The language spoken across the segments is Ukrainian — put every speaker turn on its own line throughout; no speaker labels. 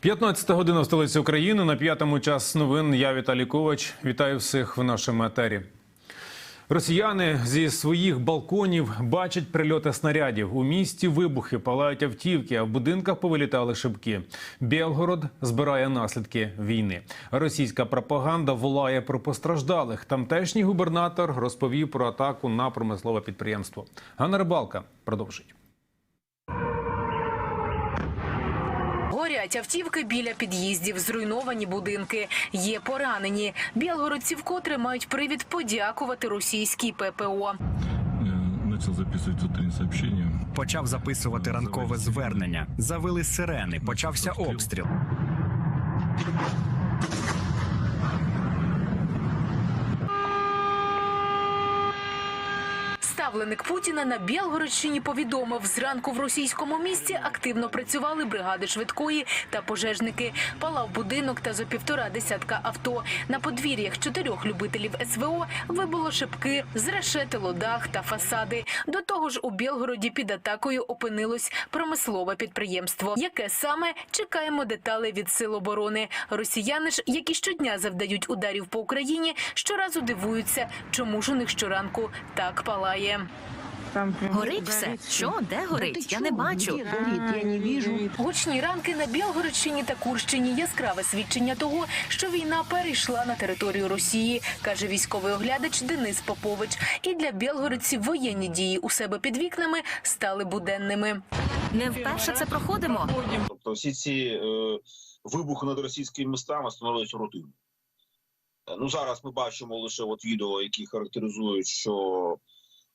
15 година в столиці України на п'ятому час новин. Я Віталій Ковач. Вітаю всіх в нашому етері. Росіяни зі своїх балконів бачать прильоти снарядів. У місті вибухи палають автівки, а в будинках повилітали шибки. Білгород збирає наслідки війни. Російська пропаганда волає про постраждалих. Тамтешній губернатор розповів про атаку на промислове підприємство. Ганна Рибалка продовжить.
Горять автівки біля під'їздів, зруйновані будинки. Є поранені. Білгородці вкотре мають привід подякувати російській ППО.
Начал записывать утреннее.
Почав записувати ранкове звернення. Завили сирени, почався обстріл.
Ставленик Путіна на Білгородщині повідомив, зранку в російському місті активно працювали бригади швидкої та пожежники. Палав будинок та зо півтора десятка авто. На подвір'ях чотирьох любителів СВО вибуло шибки, зрешетило дах та фасади. До того ж, у Білгороді під атакою опинилось промислове підприємство. Яке саме чекаємо деталей від сил оборони. Росіяни ж, які щодня завдають ударів по Україні, щоразу дивуються, чому ж у них щоранку так палає.
Горить все. Що? Де горить? Я не бачу.
Горит, я не вижу.
Гучні ранки на Білгородщині та Курщині яскраве свідчення того, що війна перейшла на територію Росії, каже військовий оглядач Денис Попович. І для білгородців воєнні дії у себе під вікнами стали буденними.
Не вперше це проходимо.
Тобто всі ці е, вибухи над російськими містами становилися рутиною. Е, Ну зараз ми бачимо лише от відео, які характеризують, що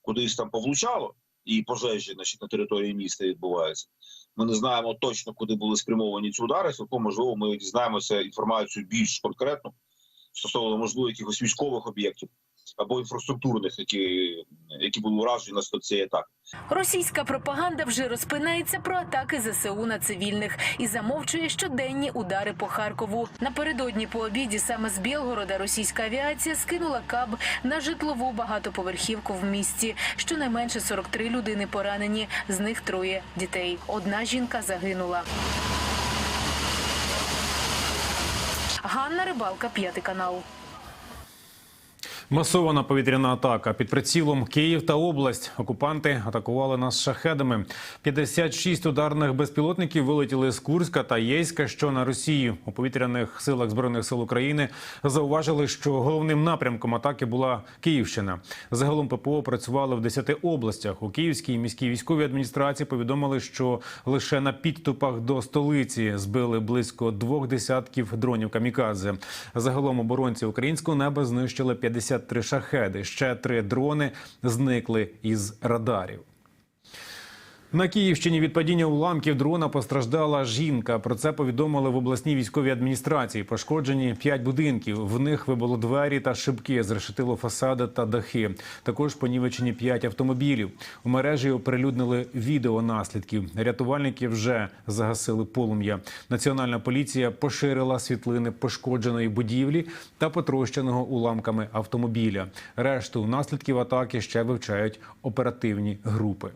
кудись там повлучало, і пожежі значить, на території міста відбуваються. Ми не знаємо точно, куди були спрямовані ці удари. Цілком можливо, ми дізнаємося інформацію більш конкретну стосовно можливо якихось військових об'єктів або інфраструктурних, які, які були уражені на цієї атаки.
Російська пропаганда вже розпинається про атаки ЗСУ на цивільних і замовчує щоденні удари по Харкову. Напередодні по обіді саме з Білгорода російська авіація скинула каб на житлову багатоповерхівку в місті. Щонайменше 43 людини поранені, з них троє дітей. Одна жінка загинула. Ганна Рибалка, п'ятий канал.
Масована повітряна атака під прицілом Київ та область. Окупанти атакували нас шахедами. 56 ударних безпілотників вилетіли з Курська та Єйська, що на Росії. У повітряних силах збройних сил України зауважили, що головним напрямком атаки була Київщина. Загалом ППО працювали в 10 областях. У Київській міській військовій адміністрації повідомили, що лише на підступах до столиці збили близько двох десятків дронів камікадзе. Загалом оборонці українського неба знищили 53 шахеди. Ще три дрони зникли із радарів. На Київщині від падіння уламків дрона постраждала жінка. Про це повідомили в обласній військовій адміністрації. Пошкоджені п'ять будинків. В них вибуло двері та шибки, зрешетило фасади та дахи. Також понівечені п'ять автомобілів. У мережі оприлюднили відео наслідків. Рятувальники вже загасили полум'я. Національна поліція поширила світлини пошкодженої будівлі та потрощеного уламками автомобіля. Решту наслідків атаки ще вивчають оперативні групи.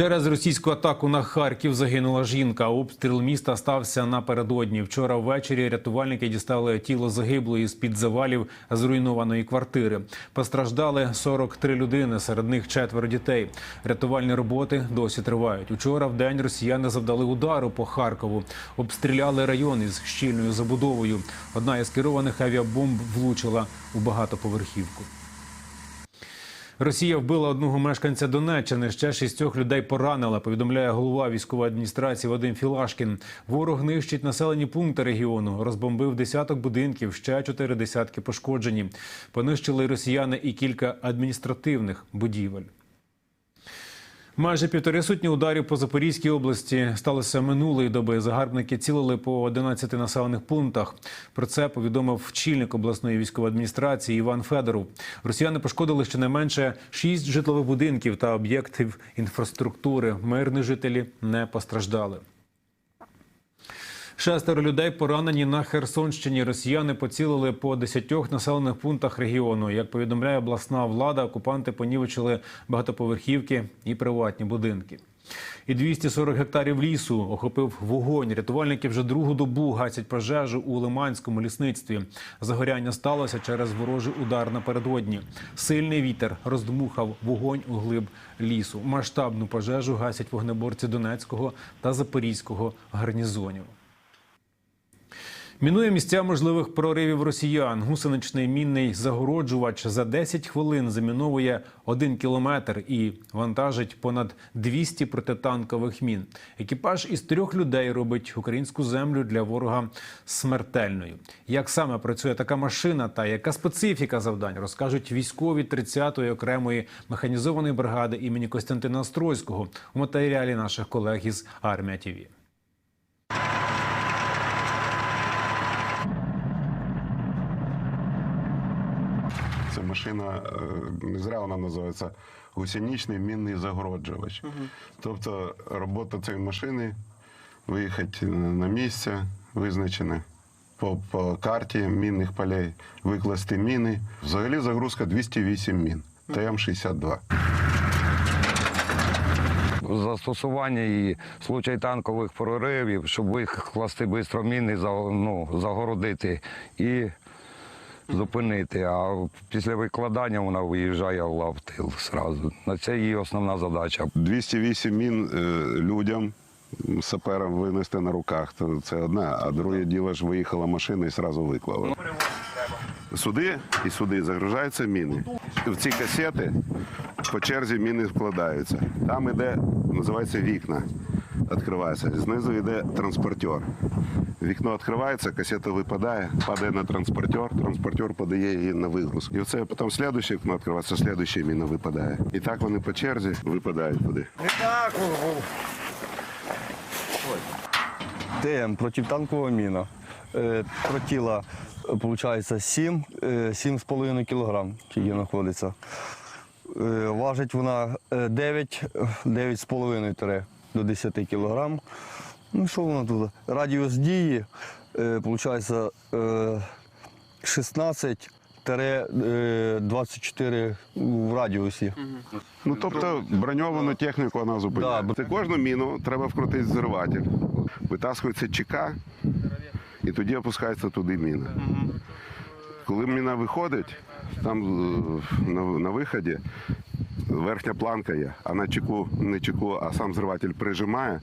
Через російську атаку на Харків загинула жінка. Обстріл міста стався напередодні. Вчора ввечері рятувальники дістали тіло загиблої з під завалів зруйнованої квартири. Постраждали 43 людини, серед них четверо дітей. Рятувальні роботи досі тривають. Учора в день росіяни завдали удару по Харкову. Обстріляли район із щільною забудовою. Одна із керованих авіабомб влучила у багатоповерхівку. Росія вбила одного мешканця Донеччини. Ще шістьох людей поранила. Повідомляє голова військової адміністрації Вадим Філашкін. Ворог нищить населені пункти регіону. Розбомбив десяток будинків. Ще чотири десятки пошкоджені. Понищили росіяни і кілька адміністративних будівель. Майже півтори сотні ударів по Запорізькій області сталося минулої доби. Загарбники цілили по 11 населених пунктах. Про це повідомив чільник обласної військової адміністрації Іван Федоров. Росіяни пошкодили щонайменше шість житлових будинків та об'єктів інфраструктури. Мирні жителі не постраждали. Шестеро людей поранені на Херсонщині. Росіяни поцілили по десятьох населених пунктах регіону. Як повідомляє обласна влада, окупанти понівечили багатоповерхівки і приватні будинки. І 240 гектарів лісу охопив вогонь. Рятувальники вже другу добу гасять пожежу у Лиманському лісництві. Загоряння сталося через ворожий удар напередодні. Сильний вітер роздмухав вогонь у глиб лісу. Масштабну пожежу гасять вогнеборці Донецького та Запорізького гарнізонів. Мінує місця можливих проривів росіян. Гусеничний мінний загороджувач за 10 хвилин заміновує один кілометр і вантажить понад 200 протитанкових мін. Екіпаж із трьох людей робить українську землю для ворога смертельною. Як саме працює така машина та яка специфіка завдань, розкажуть військові 30-ї окремої механізованої бригади імені Костянтина Острозького у матеріалі наших колег із Армія ТІВІ.
Машина е, не зря вона називається гусеничний мінний загороджувач. Тобто робота цієї машини виїхати на місце визначене по, по карті мінних полей, викласти міни. Взагалі загрузка 208 мін, ТМ-62.
застосування і случай танкових проривів, щоб викласти швидко міни, ну, загородити і зупинити. А після викладання вона виїжджає в лавтил зразу. На це її основна задача.
208 мін е, людям, саперам винести на руках. То це одне, а друге діло ж виїхала машина і одразу виклала. Сюди і сюди загружаються міни. В ці касети по черзі міни вкладаються. Там іде, називається вікна. Відкривається. Знизу йде транспортер. Вікно відкривається, касета випадає, падає на транспортер, транспортер подає її на вигрузку. І оце потім слідуще вікно відкривається, слідуще міна випадає. І так вони по черзі випадають туди.
ТМ протитанкова міна. Тротіла, виходить, 7, е, 7,5 кг тільки знаходиться. Е, Важить вона е, 9, 9,5 тире до 10 кг. Ну, що вона тут? Радіус дії, виходить, 16 24 в радіусі.
Ну тобто броньовану техніку вона зупиняє.
Да.
Це кожну міну треба вкрутити зриватель. Витаскується ЧК, і тоді опускається туди міна. Коли міна виходить, там е, на, на виході верхня планка є, а на чеку не чеку, а сам зриватель прижимає,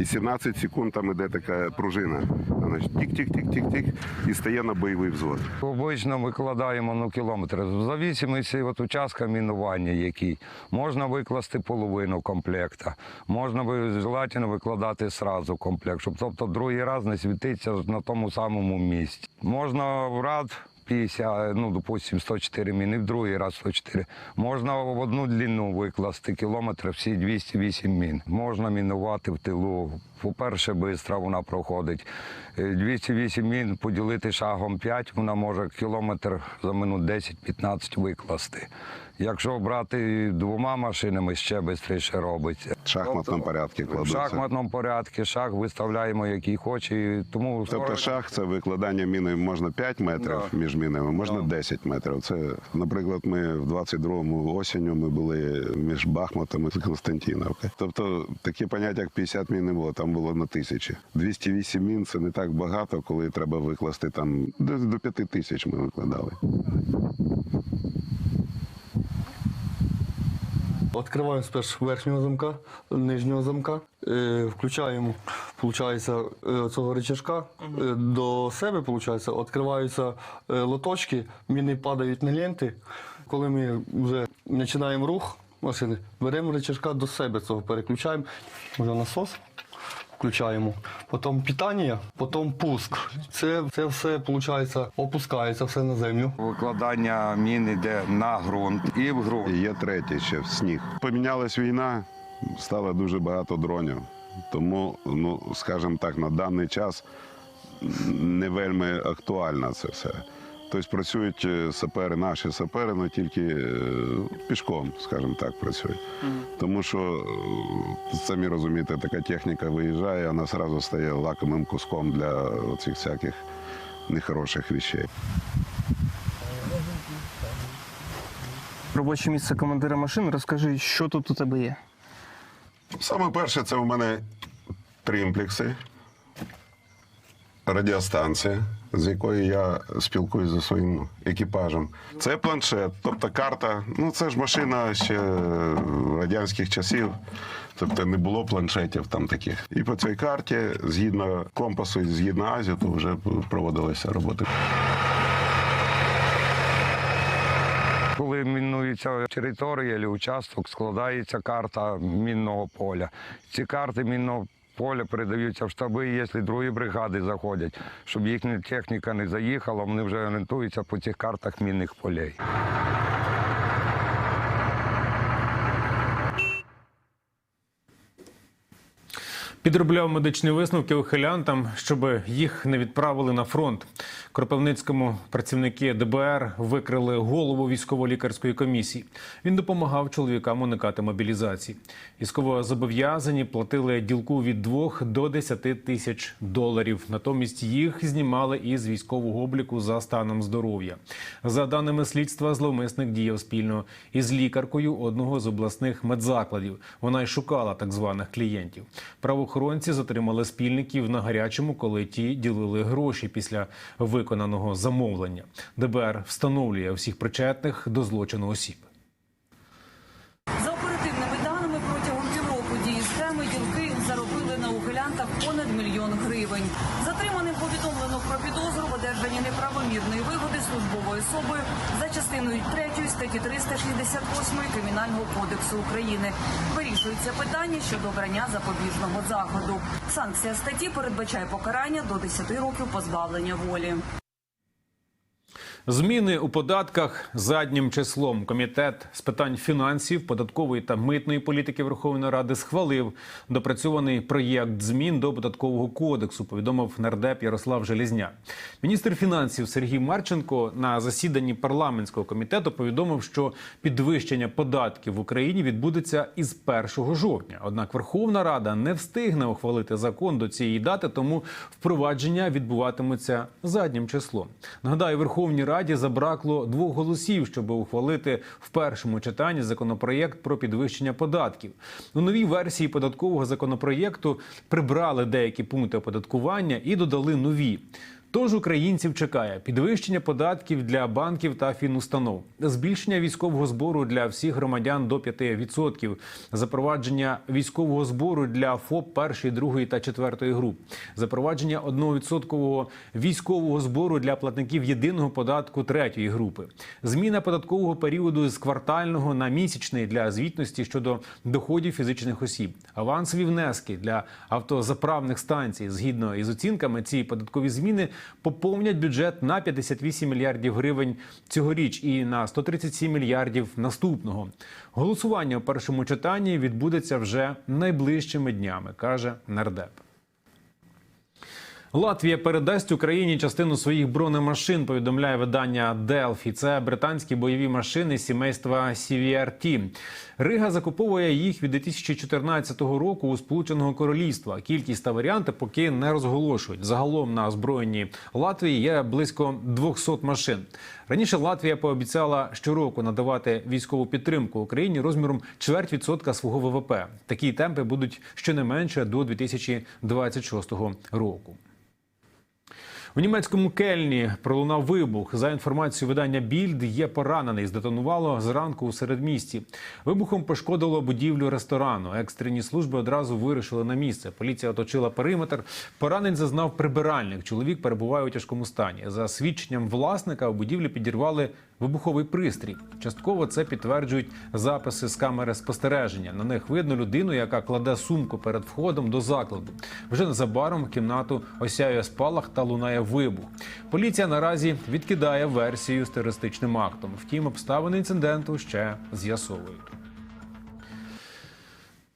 і 17 секунд там іде така пружина. Вона тік-тік-тік-тік-тік і стає на бойовий взвод.
Обично викладаємо ну, кілометр. В зависимості від участка мінування, який можна викласти половину комплекта, можна желательно викладати сразу комплект, щоб тобто другий раз не світитися на тому самому місці. Можна в рад 50, ну, допустим, 104 міни, в другий раз 104. Можна в одну длину викласти кілометр всі 208 мін. Можна мінувати в тилу. По-перше, швидко вона проходить. Е, 208 мін поділити шагом 5, вона може кілометр за минут 10-15 викласти. Якщо брати двома машинами, ще швидше робиться.
В шахматному порядку
В шахматному порядку шаг виставляємо, який хоче. Тому
Тобто шах це викладання міни можна 5 метрів
Да.
між мінами, можна
Да.
10 метрів. Це, наприклад, ми в 22-му осінню ми були між Бахмутом і Константиновкою. Тобто такі поняття, як 50 мін не було, там було на тисячі. 208 мін це не так багато, коли треба викласти там десь до 5 тисяч ми викладали.
Відкриваємо спершу верхнього замка, нижнього замка, е, включаємо, виходить, е, цього рычажка е, до себе, виходить, відкриваються лоточки, міни падають на ленти. Коли ми вже починаємо рух машини, беремо рычажка до себе цього, переключаємо, вже насос. Включаємо. Потім питання, потім пуск. Це, це все виходить, опускається все на землю.
викладання мін йде на ґрунт і в ґрунт.
І є третє ще в сніг. Помінялась війна, стало дуже багато дронів. Тому, ну скажімо так, на даний час не вельми актуально це все. Тобто працюють е, сапери, наші сапери, але тільки е, пішком, скажімо так, працюють. Тому що, е, самі розумієте, така техніка виїжджає, вона одразу стає лакомим куском для цих всяких нехороших речей.
Робоче місце командира машини. Розкажи, що тут у тебе є.
Саме перше, це у мене тримплекси, радіостанція, з якою я спілкуюся зі своїм екіпажем. Це планшет, тобто карта. Ну це ж машина ще радянських часів. Тобто не було планшетів там таких. І по цій карті, згідно компасу, і згідно азіту, вже проводилися роботи.
Коли мінується територія чи участок, складається карта мінного поля. Ці карти мінного поля передаються в штаби, і якщо другі бригади заходять, щоб їхня техніка не заїхала, вони вже орієнтуються по цих картах мінних полей.
Підробляв медичні висновки ухилянтам, щоб їх не відправили на фронт. Кропивницькому працівники ДБР викрили голову військово-лікарської комісії. Він допомагав чоловікам уникати мобілізації. Військовозобов'язані платили ділку від 2 до 10 тисяч доларів. Натомість їх знімали із військового обліку за станом здоров'я. За даними слідства, зловмисник діяв спільно із лікаркою одного з обласних медзакладів. Вона й шукала так званих клієнтів. Правоохоронці затримали спільників на гарячому, коли ті ділили гроші після виконаного замовлення. ДБР встановлює всіх причетних до злочину осіб.
Особою за частиною 3 статті 368 Кримінального кодексу України. Вирішується питання щодо обрання запобіжного заходу. Санкція статті передбачає покарання до 10 років позбавлення волі.
Зміни у податках заднім числом комітет з питань фінансів, податкової та митної політики Верховної Ради схвалив допрацьований проєкт змін до податкового кодексу. Повідомив нардеп Ярослав Желізня. Міністр фінансів Сергій Марченко на засіданні парламентського комітету повідомив, що підвищення податків в Україні відбудеться із 1 жовтня. Однак Верховна Рада не встигне ухвалити закон до цієї дати, тому впровадження відбуватиметься заднім числом. Нагадаю, Верховній Раді забракло двох голосів, щоб ухвалити в першому читанні законопроєкт про підвищення податків. У новій версії податкового законопроєкту прибрали деякі пункти оподаткування і додали нові. Тож українців чекає підвищення податків для банків та фінустанов, збільшення військового збору для всіх громадян до 5%, запровадження військового збору для ФОП першої, другої та четвертої груп, запровадження 1% військового збору для платників єдиного податку третьої групи, зміна податкового періоду з квартального на місячний для звітності щодо доходів фізичних осіб, авансові внески для автозаправних станцій. Згідно із оцінками, ці податкові зміни поповнять бюджет на 58 мільярдів гривень цьогоріч і на 137 мільярдів наступного. Голосування у першому читанні відбудеться вже найближчими днями, каже нардеп. Латвія передасть Україні частину своїх бронемашин. Повідомляє видання Делфі. Це британські бойові машини сімейства CVRT. Рига закуповує їх від 2014 року у Сполученого Королівства. Кількість та варіанти поки не розголошують. Загалом на озброєнні Латвії є близько 200 машин. Раніше Латвія пообіцяла щороку надавати військову підтримку Україні розміром чверть відсотка свого ВВП. Такі темпи будуть щонайменше до 2026 року. У німецькому Кельні пролунав вибух. За інформацією видання Більд є поранений. Здетонувало зранку у середмісті. Вибухом пошкодило будівлю ресторану. Екстрені служби одразу вирушили на місце. Поліція оточила периметр. Поранень зазнав прибиральник. Чоловік перебуває у тяжкому стані. За свідченням власника у будівлі підірвали вибуховий пристрій. Частково це підтверджують записи з камери спостереження. На них видно людину, яка кладе сумку перед входом до закладу. Вже незабаром кімнату осяює спалах та лунає вибух. Поліція наразі відкидає версію з терористичним актом. Втім, обставини інциденту ще з'ясовують.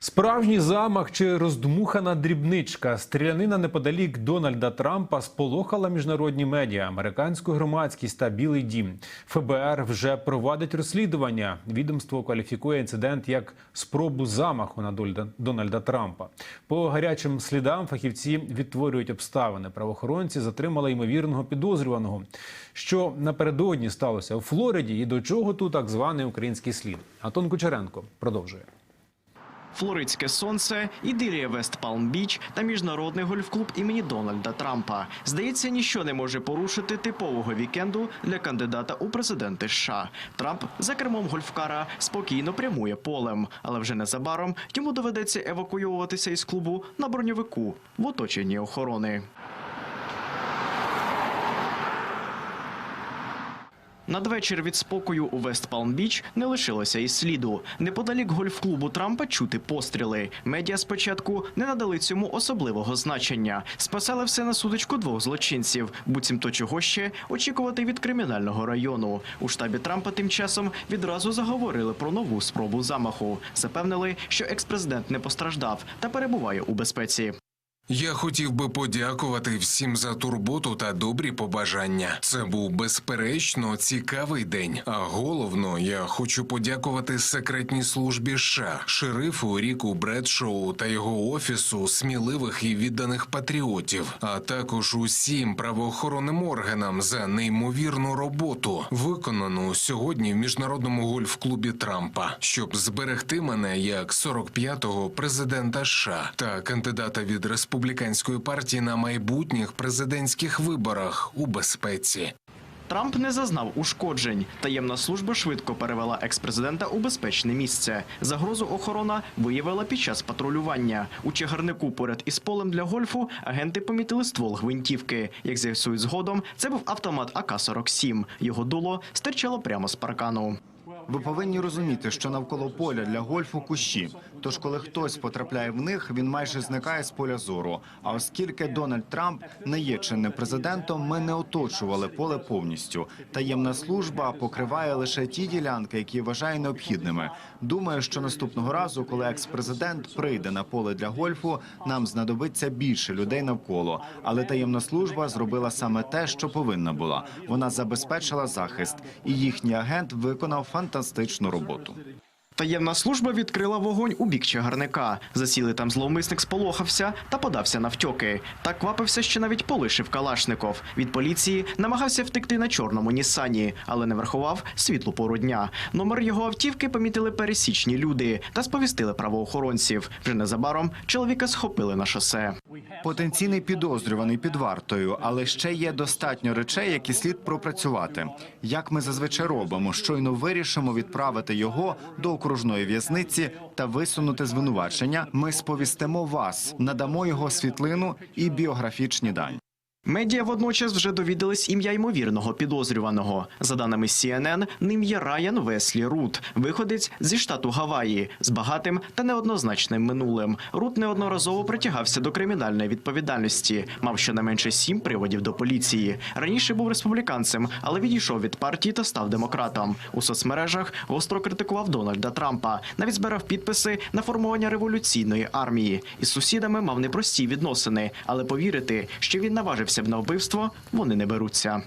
Справжній замах чи роздмухана дрібничка стрілянина неподалік Дональда Трампа сполохала міжнародні медіа, американську громадськість та Білий Дім. ФБР вже провадить розслідування. Відомство кваліфікує інцидент як спробу замаху на Дональда Трампа. По гарячим слідам фахівці відтворюють обставини. Правоохоронці затримали ймовірного підозрюваного. Що напередодні сталося у Флориді, і до чого тут так званий український слід? Антон Кучеренко продовжує.
Флоридське сонце, ідилія Вест Палм Біч та міжнародний гольф-клуб імені Дональда Трампа. Здається, ніщо не може порушити типового вікенду для кандидата у президенти США. Трамп за кермом гольфкара спокійно прямує полем, але вже незабаром йому доведеться евакуюватися із клубу на броньовику в оточенні охорони. Надвечір від спокою у Вест Палм Біч не лишилося і сліду. Неподалік гольф-клубу Трампа чути постріли. Медіа спочатку не надали цьому особливого значення. Спасали все на судочку двох злочинців. Буцімто чого ще очікувати від кримінального району. У штабі Трампа тим часом відразу заговорили про нову спробу замаху. Запевнили, що експрезидент не постраждав та перебуває у безпеці.
Я хотів би подякувати всім за турботу та добрі побажання. Це був безперечно цікавий день. А головно, я хочу подякувати секретній службі США, шерифу Ріку Бредшоу та його офісу сміливих і відданих патріотів, а також усім правоохоронним органам за неймовірну роботу, виконану сьогодні в міжнародному гольф-клубі Трампа, щоб зберегти мене як 45-го президента США та кандидата від республіканської партії на майбутніх президентських виборах у безпеці.
Трамп не зазнав ушкоджень. Таємна служба швидко перевела експрезидента у безпечне місце. Загрозу охорона виявила під час патрулювання. У чагарнику поряд із полем для гольфу агенти помітили ствол гвинтівки. Як з'ясують згодом, це був автомат АК-47. Його дуло стирчало прямо з паркану.
Ви повинні розуміти, що навколо поля для гольфу кущі. Тож, коли хтось потрапляє в них, він майже зникає з поля зору. А оскільки Дональд Трамп не є чинним президентом, ми не оточували поле повністю. Таємна служба покриває лише ті ділянки, які вважає необхідними. Думаю, що наступного разу, коли екс-президент прийде на поле для гольфу, нам знадобиться більше людей навколо. Але таємна служба зробила саме те, що повинна була. Вона забезпечила захист, і їхній агент виконав фантастичну роботу.
Таємна служба відкрила вогонь у бік чагарника. Засілий там зловмисник сполохався та подався навтьоки. Так квапився, що навіть полишив Калашников. Від поліції намагався втекти на чорному Нісані, але не врахував світлу пору дня. Номер його автівки помітили пересічні люди та сповістили правоохоронців. Вже незабаром чоловіка схопили на шосе.
Потенційний підозрюваний під вартою, але ще є достатньо речей, які слід пропрацювати. Як ми зазвичай робимо, щойно вирішимо відправити його до окружної в'язниці та висунути звинувачення. Ми сповістимо вас, надамо його світлину і біографічні дані.
Медіа водночас вже довідались ім'я ймовірного підозрюваного. За даними CNN, ним є Райан Веслі Рут, виходець зі штату Гаваї з багатим та неоднозначним минулим. Рут неодноразово притягався до кримінальної відповідальності, мав щонайменше сім приводів до поліції. Раніше був республіканцем, але відійшов від партії та став демократом. У соцмережах гостро критикував Дональда Трампа. Навіть збирав підписи на формування революційної армії. Із сусідами мав непрості відносини, але повірити, що він наважився на вбивство, вони не беруться.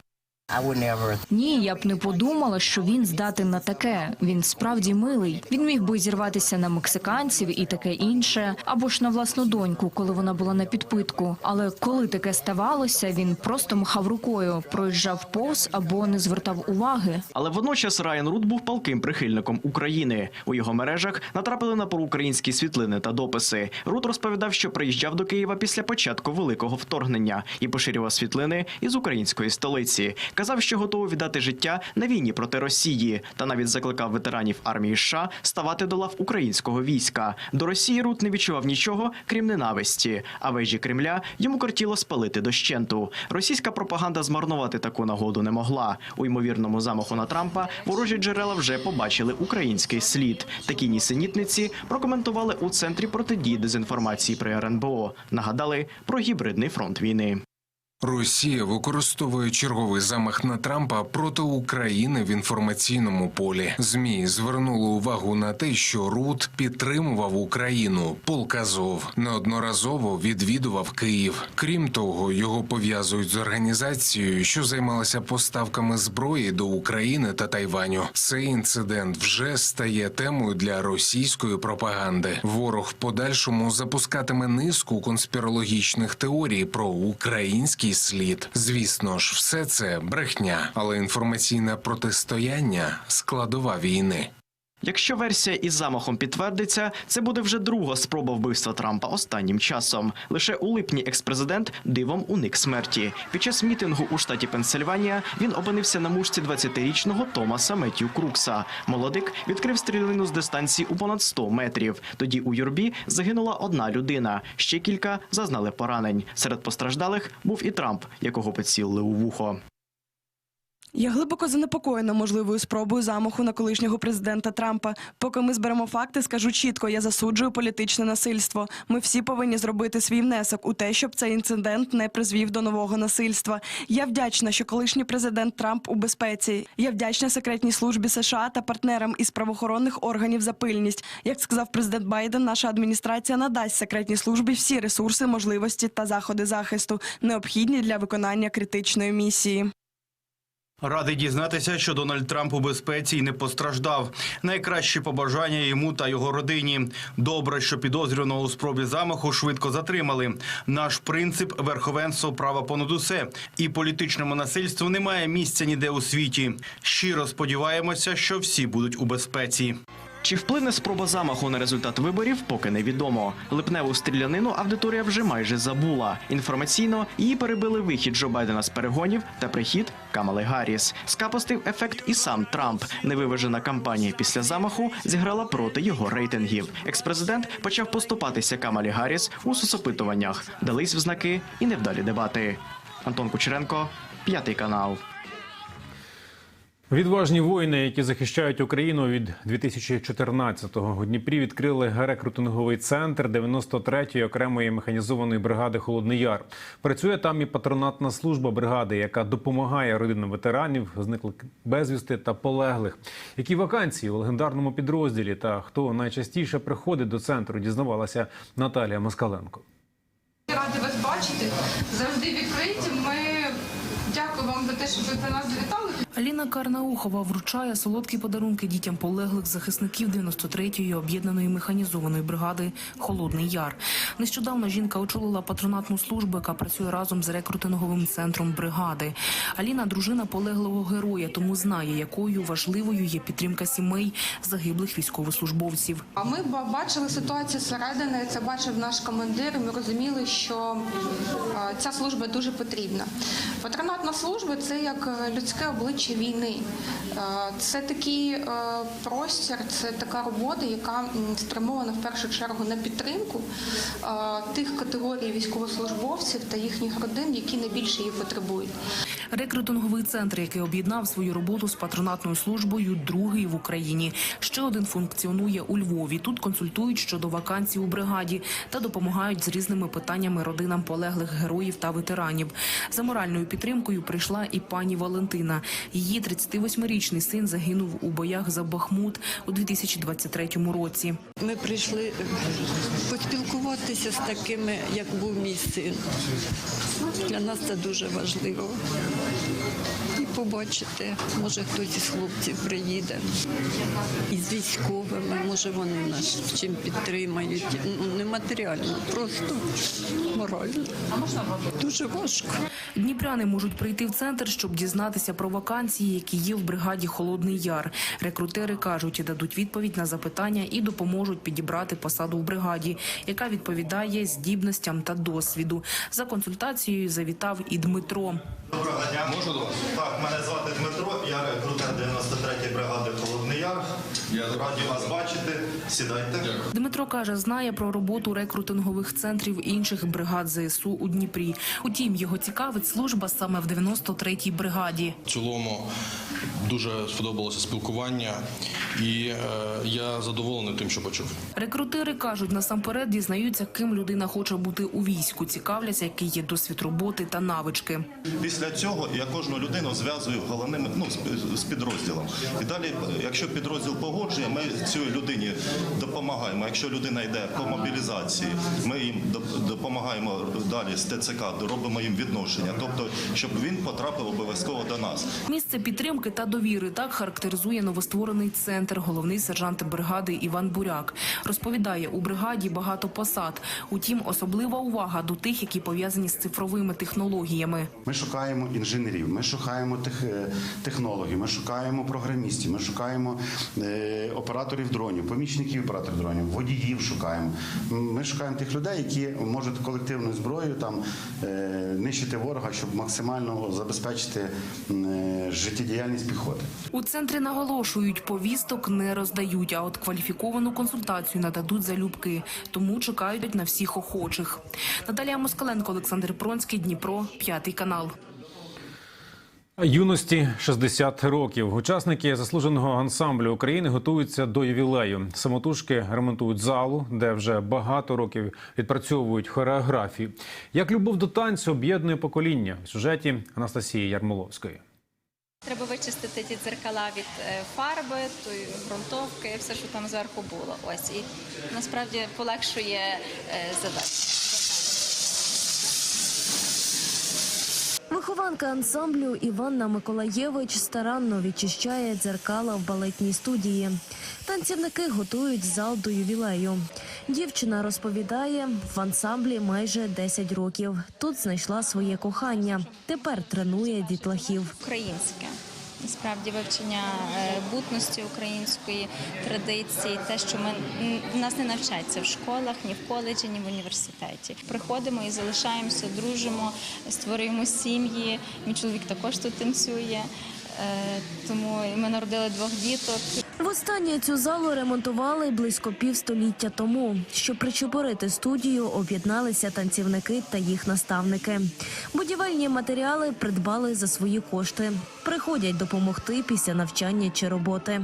Ні, я б не подумала, що він здатен на таке. Він справді милий. Він міг би зірватися на мексиканців і таке інше, або ж на власну доньку, коли вона була на підпитку. Але коли таке ставалося, він просто махав рукою, проїжджав повз або не звертав уваги.
Але водночас Райан Рут був палким прихильником України. У його мережах натрапили на проукраїнські світлини та дописи. Рут розповідав, що приїжджав до Києва після початку великого вторгнення і поширював світлини із української столиці. Казав, що готовий віддати життя на війні проти Росії, та навіть закликав ветеранів армії США ставати до лав українського війська. До Росії Рут не відчував нічого, крім ненависті. А вежі Кремля йому кортіло спалити дощенту. Російська пропаганда змарнувати таку нагоду не могла. У ймовірному замаху на Трампа ворожі джерела вже побачили український слід. Такі нісенітниці прокоментували у центрі протидії дезінформації при РНБО. Нагадали про гібридний фронт війни.
Росія використовує черговий замах на Трампа проти України в інформаційному полі. Змі звернули увагу на те, що Рут підтримував Україну. Полк Азов неодноразово відвідував Київ. Крім того, його пов'язують з організацією, що займалася поставками зброї до України та Тайваню. Цей інцидент вже стає темою для російської пропаганди. Ворог в подальшому запускатиме низку конспірологічних теорій про український слід. Звісно ж, все це брехня, але інформаційне протистояння складова війни.
Якщо версія із замахом підтвердиться, це буде вже друга спроба вбивства Трампа останнім часом. Лише у липні експрезидент дивом уник смерті. Під час мітингу у штаті Пенсильванія він опинився на мушці 20-річного Томаса Меттю Крукса. Молодик відкрив стрілянину з дистанції у понад 100 метрів. Тоді у юрбі загинула одна людина. Ще кілька зазнали поранень. Серед постраждалих був і Трамп, якого поцілили у вухо.
Я глибоко занепокоєна можливою спробою замаху на колишнього президента Трампа. Поки ми зберемо факти, скажу чітко, я засуджую політичне насильство. Ми всі повинні зробити свій внесок у те, щоб цей інцидент не призвів до нового насильства. Я вдячна, що колишній президент Трамп у безпеці. Я вдячна секретній службі США та партнерам із правоохоронних органів за пильність. Як сказав президент Байден, наша адміністрація надасть секретній службі всі ресурси, можливості та заходи захисту, необхідні для виконання критичної місії.
Радий дізнатися, що Дональд Трамп у безпеці і не постраждав. Найкращі побажання йому та його родині. Добре, що підозрюваного у спробі замаху швидко затримали. Наш принцип верховенство права понад усе. І політичному насильству немає місця ніде у світі. Щиро сподіваємося, що всі будуть у безпеці.
Чи вплине спроба замаху на результат виборів, поки невідомо. Липневу стрілянину аудиторія вже майже забула. Інформаційно її перебили вихід Джо Байдена з перегонів та прихід Камали Гарріс. Скапостив ефект і сам Трамп. Невиважена кампанія після замаху зіграла проти його рейтингів. Експрезидент почав поступатися Камалі Гарріс у соцопитуваннях. Дались в знаки і невдалі дебати. Антон Кучеренко, п'ятий канал.
Відважні воїни, які захищають Україну від 2014-го. У Дніпрі відкрили рекрутинговий центр 93-ї окремої механізованої бригади Холодний Яр. Працює там і патронатна служба бригади, яка допомагає родинам ветеранів, зниклих безвісти та полеглих. Які вакансії у легендарному підрозділі та хто найчастіше приходить до центру, дізнавалася Наталія Москаленко.
Раді вас бачити. Завжди відкриті. Ми дякую вам за те, що ви до нас завітали.
Аліна Карнаухова вручає солодкі подарунки дітям полеглих захисників 93-ї об'єднаної механізованої бригади Холодний Яр. Нещодавно жінка очолила патронатну службу, яка працює разом з рекрутинговим центром бригади. Аліна дружина полеглого героя, тому знає, якою важливою є підтримка сімей загиблих військовослужбовців.
А ми бачили ситуацію зсередини. Це бачив наш командир. Ми розуміли, що е, ця служба дуже потрібна. Патронатна служба це як е, людське обличчя війни. Е, Це такий е, простір, це така робота, яка спрямована в першу чергу на підтримку е, тих категорій військовослужбовців та їхніх родин, які найбільше її потребують.
Рекрутинговий центр, який об'єднав свою роботу з патронатною службою, другий в Україні. Ще один функціонує у Львові. Тут консультують щодо вакансій у бригаді та допомагають з різними питаннями родинам полеглих героїв та ветеранів. За моральною підтримкою прийшла і пані Валентина. Її 38-річний син загинув у боях за Бахмут у 2023 році.
Ми прийшли поспілкуватися з такими, як був мій син. Для нас це дуже важливо. Побачити, може хтось із хлопців приїде із військовими, може вони нас чим підтримають. Ну, не матеріально, просто морально. Дуже важко.
Дніпряни можуть прийти в центр, щоб дізнатися про вакансії, які є в бригаді Холодний Яр. Рекрутери кажуть, дадуть відповідь на запитання і допоможуть підібрати посаду в бригаді, яка відповідає здібностям та досвіду. За консультацією завітав і Дмитро.
Доброго дня. Можу до вас? Так, мене звати Дмитро, я рекрутер 93-ї бригади Холодний Яр. Я раді вас бачити. Сідайте.
Дмитро каже, знає про роботу рекрутингових центрів інших бригад ЗСУ у Дніпрі. Утім, його цікавить служба саме в 93-й бригаді.
В цілому дуже сподобалося спілкування, і е, я задоволений тим, що почув.
Рекрутери кажуть, насамперед дізнаються, ким людина хоче бути у війську, цікавляться, який є досвід роботи та навички.
Після цього я кожну людину зв'язую головним ну, з- підрозділом. І далі, якщо підрозділ погоджує, ми цій людині допомагаємо. Якщо людина йде по мобілізації, ми їм доп- допомагаємо далі з ТЦК, робимо їм відношення. Тобто, щоб він потрапив обов'язково до нас.
Місце підтримки та довіри так характеризує новостворений центр. Головний сержант бригади Іван Буряк розповідає, у бригаді багато посад. Утім, особлива увага до тих, які пов'язані з цифровими технологіями.
Ми шукаємо інженерів, ми шукаємо е, технологів, ми шукаємо програмістів, ми шукаємо е, операторів дронів, помічників операторів дронів, водіїв шукаємо. Ми шукаємо тих людей, які можуть колективною зброєю там е, нищити ворога, щоб максимально забезпечити е, життєдіяльність піхоти.
У центрі наголошують, повісток не роздають, а от кваліфіковану консультацію нададуть залюбки. Тому чекають на всіх охочих. Наталія Москаленко, Олександр Пронський, Дніпро, п'ятий канал.
Юності 60 років. Учасники заслуженого ансамблю України готуються до ювілею. Самотужки ремонтують залу, де вже багато років відпрацьовують хореографію. Як любов до танцю об'єднує покоління в сюжеті Анастасії Ярмоловської.
Треба вичистити ті дзеркала від е, фарби, тої ґрунтовки, все, що там зверху було. Ось і насправді полегшує е, задачу.
Вихованка ансамблю Іванна Миколаєвич старанно відчищає дзеркала в балетній студії. Танцівники готують зал до ювілею. Дівчина розповідає, в ансамблі майже 10 років. Тут знайшла своє кохання. Тепер тренує дітлахів.
Українське. Насправді вивчення е, бутності української традиції, те, що ми в нас не навчаться в школах, ні в коледжі, ні в університеті. Приходимо і залишаємося, дружимо, створюємо сім'ї. Мій чоловік також тут танцює, е, тому ми народили двох діток.
Востаннє цю залу ремонтували близько півстоліття тому. Щоб причепорити студію, об'єдналися танцівники та їх наставники. Будівельні матеріали придбали за свої кошти. Приходять допомогти після навчання чи роботи.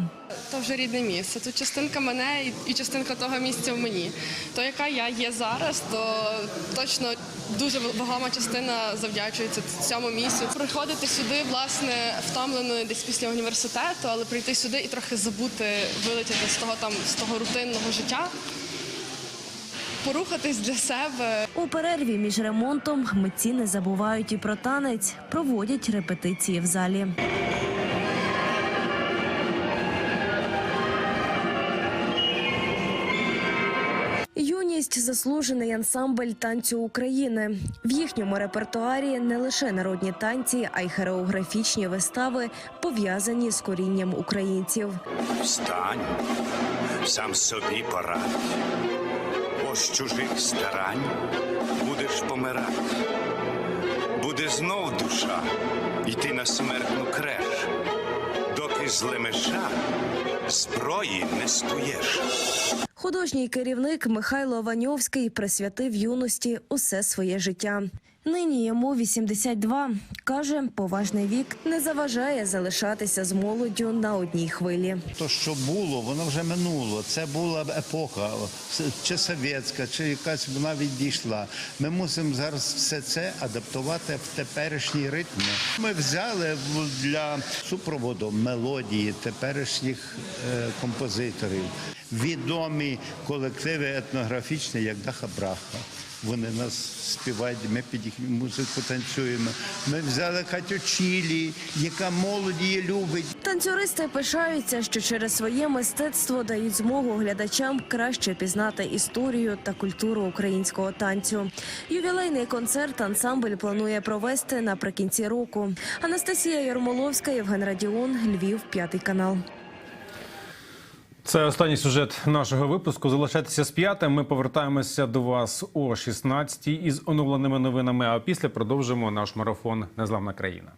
То вже рідне місце. Тут частинка мене і частинка того місця в мені. То, яка я є зараз, то точно дуже вагома частина завдячується цьому місцю. Приходити сюди, власне, втомленою десь після університету, але прийти сюди і трохи забути, вилетіти з того там з того рутинного життя. Порухатись для себе.
У перерві між ремонтом митці не забувають і про танець, проводять репетиції в залі. Юність заслужений ансамбль танцю України. В їхньому репертуарі не лише народні танці, а й хореографічні вистави пов'язані з корінням українців.
Встань, сам собі пора. З чужих старань будеш помирати. Буде знов душа йти на смертну креш, доки з лемеша зброї не скуєш.
Художній керівник Михайло Ваньовський присвятив юності усе своє життя. Нині йому 82. Каже, поважний вік не заважає залишатися з молоддю на одній хвилі.
То, що було, воно вже минуло. Це була епоха, чи совєтська, чи якась вона відійшла. Ми мусимо зараз все це адаптувати в теперішній ритм. Ми взяли для супроводу мелодії теперішніх е, композиторів. Відомі колективи етнографічні, як Даха Браха. Вони нас співають, ми під їх музику танцюємо. Ми взяли Катю Чілі, яка молодь її любить.
Танцюристи пишаються, що через своє мистецтво дають змогу глядачам краще пізнати історію та культуру українського танцю. Ювілейний концерт ансамбль планує провести наприкінці року. Анастасія Ярмоловська, Євген Радіон, Львів, п'ятий канал.
Це останній сюжет нашого випуску. Залишайтеся з п'ятим. Ми повертаємося до вас о 16 із оновленими новинами. А після продовжимо наш марафон Незламна країна.